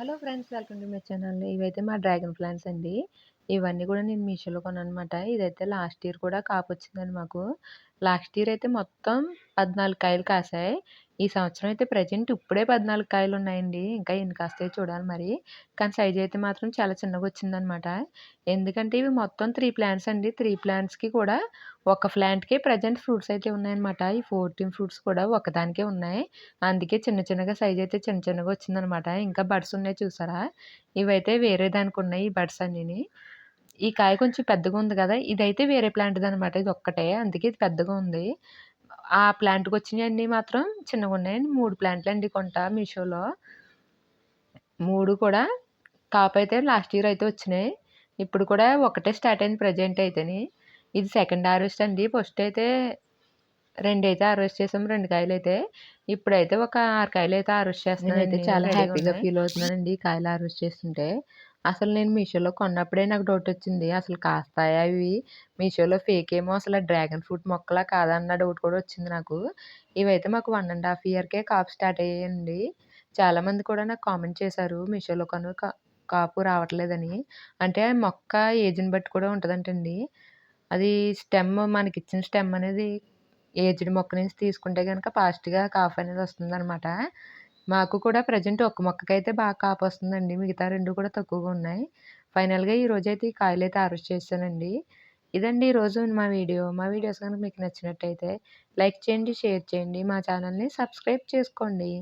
Hello friends welcome to my channel. ఇవైతే మా dragon plants అండి. ఇవన్నీ కూడా నేను మీషోలో కొనమాట ఇదైతే లాస్ట్ ఇయర్ కూడా కాపు వచ్చిందండి మాకు. లాస్ట్ ఇయర్ అయితే మొత్తం పద్నాలుగు కాయలు కాసాయి. ఈ సంవత్సరం అయితే ప్రజెంట్ ఇప్పుడే పద్నాలుగు కాయలు ఉన్నాయండి. ఇంకా ఎన్ని కాస్తాయో చూడాలి మరి. కానీ సైజ్ అయితే మాత్రం చాలా చిన్నగా వచ్చిందనమాట ఎందుకంటే ఇవి మొత్తం త్రీ ప్లాంట్స్ అండి. త్రీ ప్లాంట్స్కి కూడా ఒక ప్లాంట్కి ప్రజెంట్ ఫ్రూట్స్ అయితే ఉన్నాయన్నమాట. ఈ ఫోర్టీన్ ఫ్రూట్స్ కూడా ఒకదానికే ఉన్నాయి. అందుకే చిన్న చిన్నగా సైజ్ అయితే చిన్న చిన్నగా వచ్చిందనమాట ఇంకా బడ్స్ ఉన్నాయి చూసారా? ఇవైతే వేరే దానికి ఉన్నాయి ఈ బడ్స్ అన్నీ ఈ కాయ కొంచెం పెద్దగా ఉంది కదా ఇదైతే వేరే ప్లాంట్ది అనమాట ఇది ఒక్కటే అందుకే ఇది పెద్దగా ఉంది. ఆ ప్లాంట్కి వచ్చినవన్నీ మాత్రం చిన్నగా ఉన్నాయి మూడు ప్లాంట్లు అండి కొంట మీషోలో. మూడు కూడా కాపు అయితే లాస్ట్ ఇయర్ అయితే వచ్చినాయి. ఇప్పుడు కూడా ఒకటే స్టార్ట్ అయింది ప్రజెంట్ అయితేని. ఇది సెకండ్ హార్వెస్ట్ అండి. ఫస్ట్ అయితే రెండు అయితే హార్వెస్ట్ చేసాం రెండు కాయలు అయితే. ఇప్పుడైతే ఒక ఆరు కాయలు అయితే హార్వెస్ట్ చేస్తున్నాను అయితే చాలా హ్యాపీగా ఫీల్ అవుతున్నానండి ఈ కాయలు హార్వెస్ట్ చేస్తుంటే. అసలు నేను మీషోలో కొన్నప్పుడే నాకు డౌట్ వచ్చింది. అసలు కాస్తాయా అవి? మీషోలో ఫేక్ ఏమో అసలు డ్రాగన్ ఫ్రూట్ మొక్కలా కాదన్న డౌట్ కూడా వచ్చింది నాకు. ఇవైతే మాకు వన్ అండ్ హాఫ్ ఇయర్కే కాపు స్టార్ట్ అయ్యాయండి. చాలామంది కూడా నాకు కామెంట్ చేశారు మీషోలో కొను కాపు రావట్లేదని. అంటే మొక్క ఏజ్ని బట్టి కూడా ఉంటుందంటండి. అది స్టెమ్ మనకి ఇచ్చిన స్టెమ్ అనేది ఏజ్డ్ మొక్క నుంచి తీసుకుంటే కనుక ఫాస్ట్గా కాఫ్ అనేది వస్తుందన్నమాట. మాకు కూడా ప్రజెంట్ ఒక మొక్కకైతే బాగా కాపు వస్తుందండి మిగతా రెండు కూడా తక్కువగా ఉన్నాయి. ఫైనల్గా ఈ రోజైతే ఈ కాయలు అయితే అరెస్ట్ చేశానండి. ఇదండి ఈరోజు మా వీడియో. మా వీడియోస్ కనుక మీకు నచ్చినట్టయితే లైక్ చేయండి షేర్ చేయండి. మా ఛానల్ని సబ్స్క్రైబ్ చేసుకోండి.